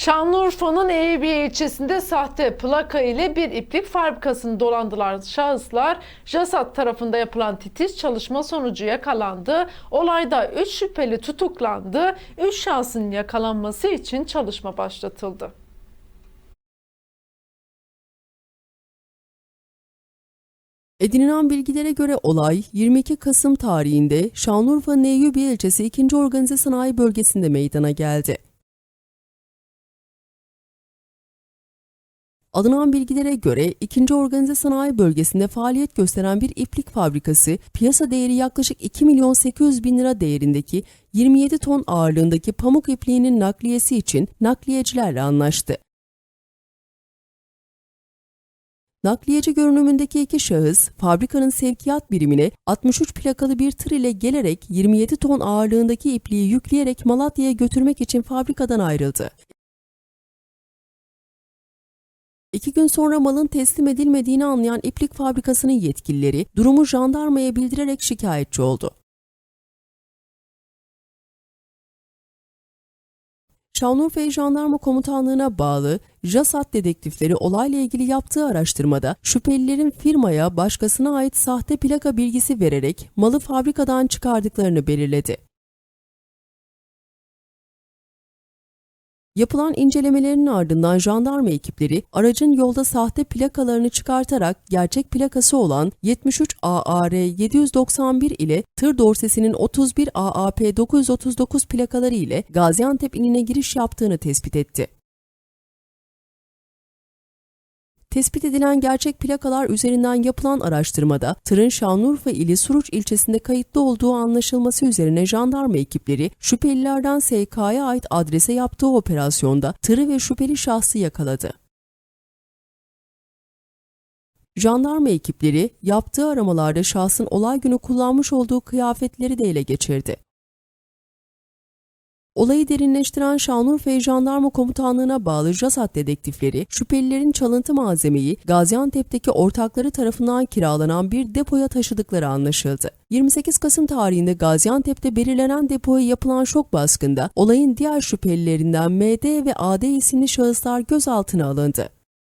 Şanlıurfa'nın Eyüpiye ilçesinde sahte plaka ile bir iplik fabrikasını dolandıran şahıslar JASAT tarafında yapılan titiz çalışma sonucu yakalandı. Olayda 3 şüpheli tutuklandı. 3 şahsın yakalanması için çalışma başlatıldı. Edinilen bilgilere göre olay 22 Kasım tarihinde Şanlıurfa'nın Eyyubiye ilçesi 2. Organize Sanayi Bölgesi'nde meydana geldi. Alınan bilgilere göre 2. Organize Sanayi Bölgesi'nde faaliyet gösteren bir iplik fabrikası piyasa değeri yaklaşık 2 milyon 800 bin lira değerindeki 27 ton ağırlığındaki pamuk ipliğinin nakliyesi için nakliyecilerle anlaştı. Nakliyeci görünümündeki iki şahıs fabrikanın sevkiyat birimine 63 plakalı bir tır ile gelerek 27 ton ağırlığındaki ipliği yükleyerek Malatya'ya götürmek için fabrikadan ayrıldı. İki gün sonra malın teslim edilmediğini anlayan iplik fabrikasının yetkilileri durumu jandarmaya bildirerek şikayetçi oldu. Şanlıurfa Jandarma Komutanlığı'na bağlı JASAT dedektifleri olayla ilgili yaptığı araştırmada şüphelilerin firmaya başkasına ait sahte plaka bilgisi vererek malı fabrikadan çıkardıklarını belirledi. Yapılan incelemelerin ardından jandarma ekipleri aracın yolda sahte plakalarını çıkartarak gerçek plakası olan 73 AAR 791 ile tır dorsesinin 31 AAP 939 plakaları ile Gaziantep iline giriş yaptığını tespit etti. Tespit edilen gerçek plakalar üzerinden yapılan araştırmada tırın Şanlıurfa ili Suruç ilçesinde kayıtlı olduğu anlaşılması üzerine jandarma ekipleri şüphelilerden SK'ya ait adrese yaptığı operasyonda tırı ve şüpheli şahsı yakaladı. Jandarma ekipleri yaptığı aramalarda şahsın olay günü kullanmış olduğu kıyafetleri de ele geçirdi. Olayı derinleştiren Şanlıurfa Jandarma Komutanlığı'na bağlı JASAT dedektifleri, şüphelilerin çalıntı malzemeyi Gaziantep'teki ortakları tarafından kiralanan bir depoya taşıdıkları anlaşıldı. 28 Kasım tarihinde Gaziantep'te belirlenen depoya yapılan şok baskında olayın diğer şüphelilerinden MD ve AD isimli şahıslar gözaltına alındı.